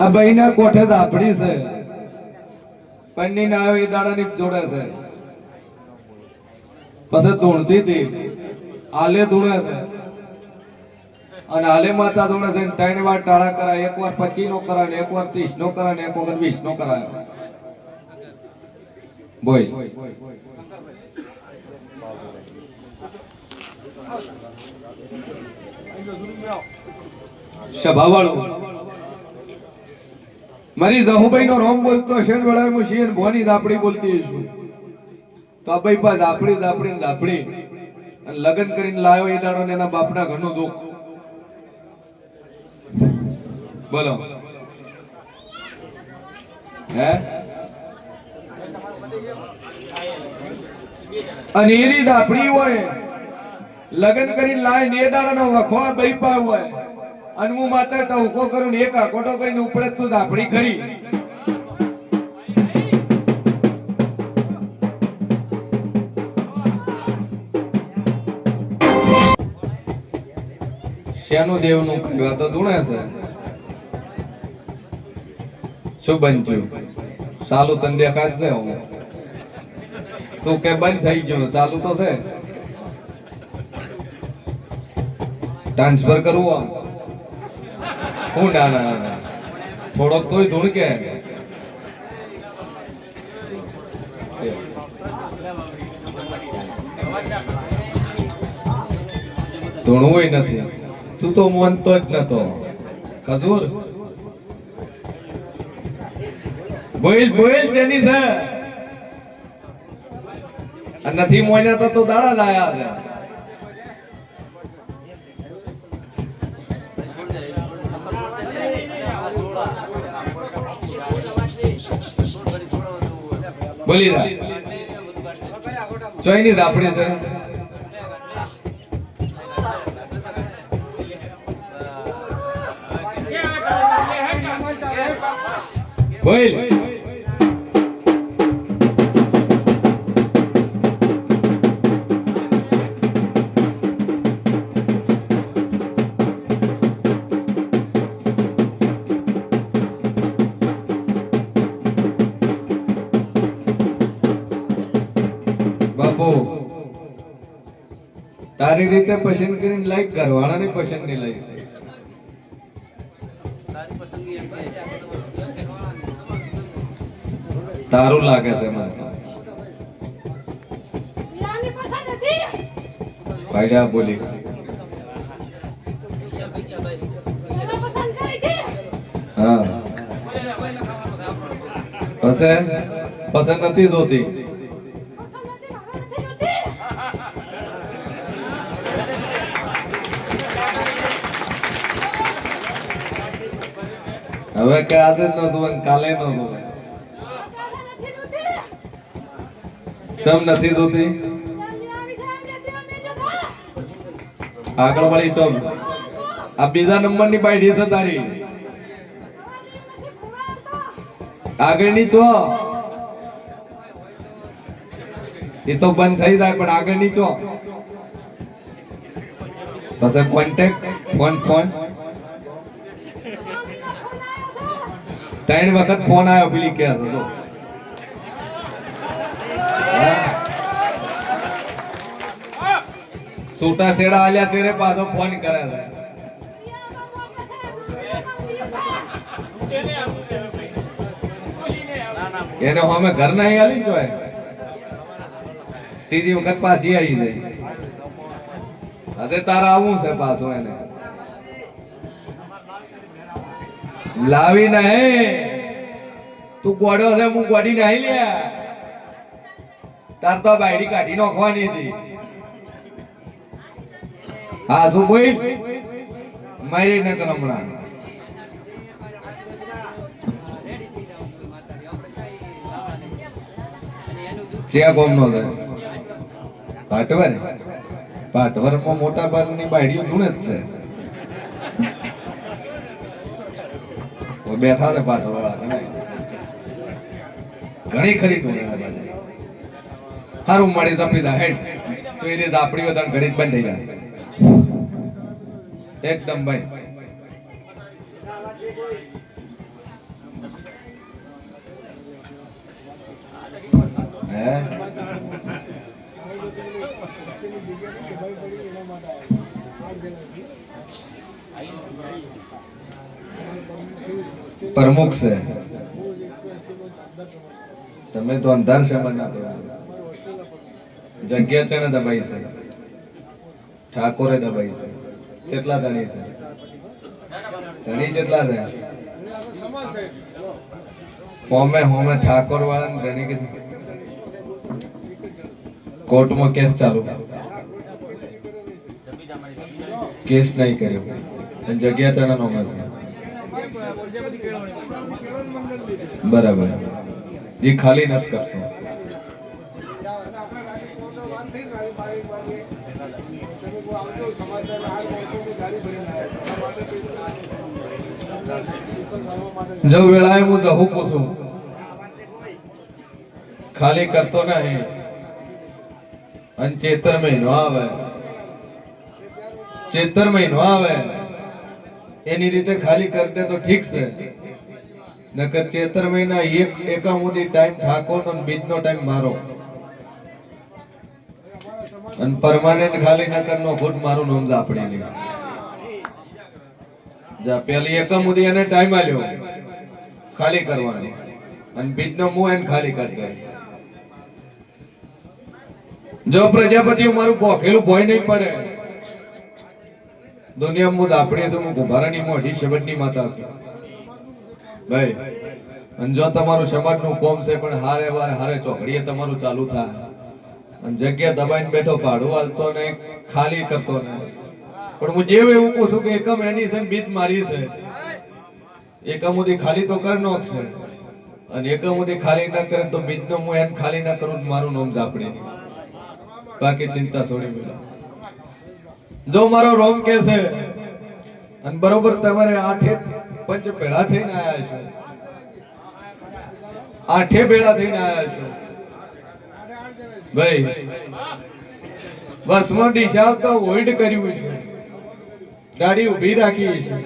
આ ભાઈના કોઠે ધાપડી છે. પંડી ના આવે એ દાડાની જોડે છે. પછી ધૂણતી હતી આલે ધૂણે છે. અને હાલે માતા ધૂણે છે ત્રણ વાર ટાળા કરાય. એક વાર પચીસ નો કરાય ને એક વાર ત્રીસ નો કરાય ને એક વખત વીસ નો કરાય. બોલ. સભાવાળો મારી જહુભાઈ નો રોમ બોલતો હશે ને વળાય હું છીએ ભોની દાપડી બોલતી છું. તો આ ભાઈ પા દાપડી દાપડી દાપડી. અને લગ્ન કરીને લાવ્યો એ દાડો ને એના બાપના ઘરનો દુઃખ. બોલો. હે? અને એની દાપડી હોય. લગ્ન કરીને લાય ને એ દાડાનો વખો બઈ પા હોય. અને હું માતા ટવકો કરું એક આકોટો કરીને ઉપડે તું દાપડી ખરી. શેનું દેવનું કર્યું તો ધૂણે છે. શું બનચ્યું સાલું તને દેખાય છે હું. તું કે બંધ થઈ ગયું ચાલુ તો છે. ટ્રાન્સફર કરવું હું ના ના થોડોક તોય ધૂણ કે. ધૂણવું નથી. તું તો માનતો જ નતો. ખજૂર? બોલ બોલ જેની છે. નથી મોન્યા તો તું દાડા લાયા છે જોઈ ની દાપડી છે બોલ. બાપુ તારી રીતે પસંદ કરીને લાઈક ઘરવાળાની પસંદની લાઈક તારું લાગે છે મને. ભાઈડા બોલી. હા. પસંદ નથી જોતી. હવે કે આજે ન નતું કાલે ન કાલે ચમ નથી જોતા આગળ વાળી ચમ. આ બીજા નંબરની બાઈડી છે તારી. આગળની ચો. એ તો બંધ થઈ જાય, પણ આગળની ચો. પછી કોન્ટેક્ટ ફોન ફોન ત્રણ વખત ફોન આવ્યો, પેલી કે હતો જો. છૂટા આલ્યા ચેડે પાછો ફોન કરે છે. એને અમે ઘર નહીં આવી જોય ત્રીજી વખત પાછી આવી જાય હવે તારે આવું છે પાછું એને. લાવી નહીં. તું ગોડો છે હું ગોડી નાઈ લ્યા તાર તો બાયડી કાઢી નાખવાની હતી. હા, શું બોલ? મારી ને કર હમણાં. ચિયા કોમ નો છે. પાટવર? પાટવરમાં મોટા ભાગની બાયડીઓ ધૂણે જ છે. બેઠા ને પાટવર. ઘણા. ખરી આ હારું મળી તપી દા, હેડ. તો એ રીતે આપણી વધારે ગણિત બંધ થઈ જાય. એકદમ ભાઈ પ્રમુખ છે. તમે તો અંધાર સમજ ના જગ્યા છે ને દબાઈ છે. ઠાકોરે દબાઈ છે. કેટલા ધણી છે. ધણી કેટલા છે. હોમે હોમે ઠાકોર વાળા ધણી કે કોર્ટમાં કેસ ચાલુ. કેસ નહીં કર્યો. જગ્યા ચણા નો બરાબર. એ ખાલી નથી કરતો જો વેળાએ હું જહું પૂછું ખાલી કરતો નહીં અને ચેતર મહિનો આવે ચેતર મહિનો આવે એની રીતે ખાલી કરી દે તો ઠીક છે નકર ચેતર મહિના એક એકામુદી ટાઈમ ઠાકોર નો ટાઈમ મારો. અને પરમાનન્ટ ખાલી નકર નો ફૂટ મારું નોંધ આપણે જા, પેલી એકામુદી એને ટાઈમ આલ્યો. ખાલી કરવાનો. અને બીજ નો મું એને ખાલી કરી દે જો પ્રજાપતિ મારું પોખેલું ભોય નહીં પડે દુનિયા મુદ આપણે છું હું કુંભારાની મોઢી શબદની માતા છું. ભાઈ, અને જો તમારું સમાજનું કોમ છે પણ હારે વારે હારે ચોકડીએ તમારું ચાલુ થાય. અને જગ્યા દબાઈને બેઠો ભાડું હાલતો ને ખાલી કરતો ને પણ હું જેવું એવું કહું છું કે એકમ એની છે ને બીજ મારી છે. એકમ સુધી ખાલી તો કર નો છે. અને એકમ સુધી ખાલી ના કરે તો બીજનો હું એમ ખાલી ના કરું મારું નામ ઝાપડી. બાકી ચિંતા છોડી મેળા જો મારો રોમ કે છે, અને બરોબર તમારે આઠે પંચ ભેળા થઈને આવ્યા છો. આઠે ભેળા થઈને આવ્યા છો. ભાઈ વસમાં ડિશાવ તો હોલ્ડ કર્યું છે. ગાડી ઊભી રાખી છે.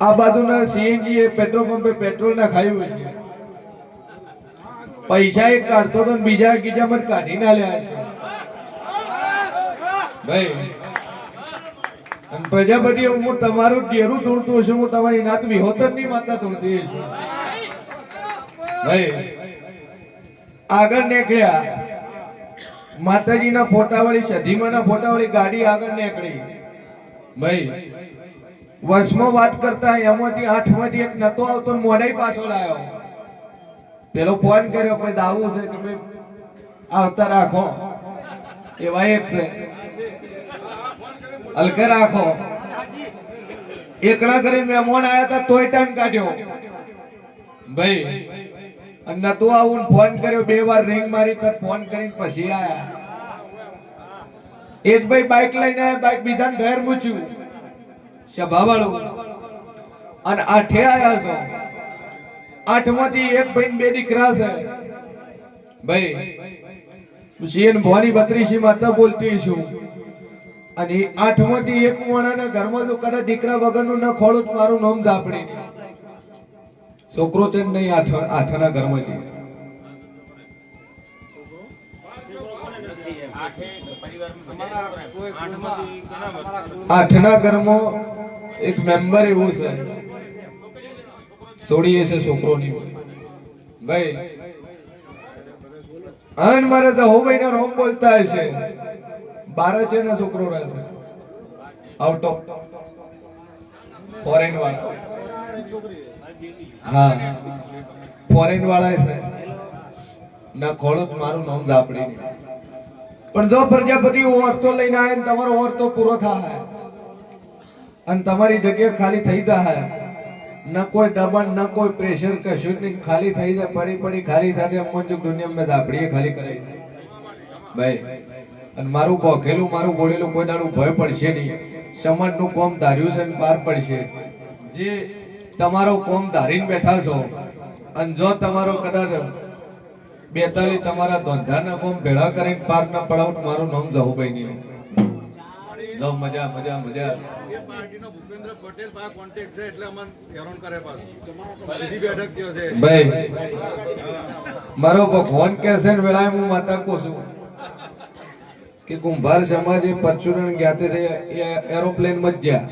આ બાજુના સીએનજી એ પેટ્રોલ પંપે પેટ્રોલ ના ખાયું છે. પૈસા એક કાઢતો તો બીજા બીજા પર કાઢી ના લ્યા છે. ભાઈ પ્રજાપતિ, હું તમારું ઘેરું તોડતો છું, હું તમારી નાતવી વિહોતરની માતા તોડતી છું. ભાઈ, આગળ નીકળ્યા. માતાજીના ફોટાવાળી, સધીમાના ફોટાવાળી ગાડી આગળ નીકળી. ભાઈ વર્ષમાં વાત કરતા એમાંથી આઠમાંથી એક નતો આવતો મોઢાઈ પાછો લાયો. પેલો ફોન કર્યો કોઈ દાવું છે કે ભાઈ, આવતા રાખો. એવા એક છે. હલકે રાખો. એકલા કરી મહેમાન આયા હતા તોય ટાઈમ કાઢ્યો. ભાઈ અને તો આવું ફોન કર્યો, બે વાર રિંગ મારી તો ફોન કરીને પછી આયા. એક ભાઈ બાઇક લઈને આયા બાઇક બીજાને ઘેર મૂચ્યું સભાવાળું. અને આઠે આયા છો. આઠમાંથી એક ભાઈ બે દીકરા છે. ભાઈ સીએન ભોની બત્રીસી માં તો બોલતી છું. અને આઠમાંથી એક માણાના ઘરમાં જો કદાચ દીકરા વગરનું ન ખોળું તો મારું નામ ઝાપડી છોકરો છે ને નહીં આઠ આઠના ઘરમાંથી? આઠના ઘરમાં એક મેમ્બર એવું છે. છોડીએ છે છોકરોની. ભાઈ અન મારે તો હો ભાઈ રોમ બોલતા હશે. બાર છે ને છોકરો રહે છે આઉટ ઓફ ફોરેન વાળા. હા. ફોરેન વાળા છે ના ખોળો મારું નામ ઝાપડી પણ જો પ્રજાપતિ ઓરતો લઈને આવે તમારો તમારો ઓરતો પૂરો થાય. અને તમારી જગ્યા ખાલી થઈ જાય. ન કોઈ દબાણ, ન કોઈ પ્રેશર કશું નહીં. ખાલી થઈ જાય, પડી પડી, ખાલી સાથે અમુક દુનિયા મેં ધાપડીએ ખાલી કરાઈ ભાઈ અને મારું ભોખેલું મારું બોલેલું કોઈ દાડું ભય પડશે નહીં. સમાજનું કોમ ધાર્યું છે પાર પડશે. જે તમારો કોમ ધારીને બેઠા છો અને જો તમારો કદાચ બેતાલી તમારા ધોંધાના કોમ ભેળા કરીને પાર ના પડાવ મારું નામ જવું ભાઈ નહીં. મારો ફોન કે છે વેળાએ હું માતા કહું છું. કે કુંભાર સમાજ એ પરચુરણ જ્ઞાતે છે એરોપ્લેન મત ગયા.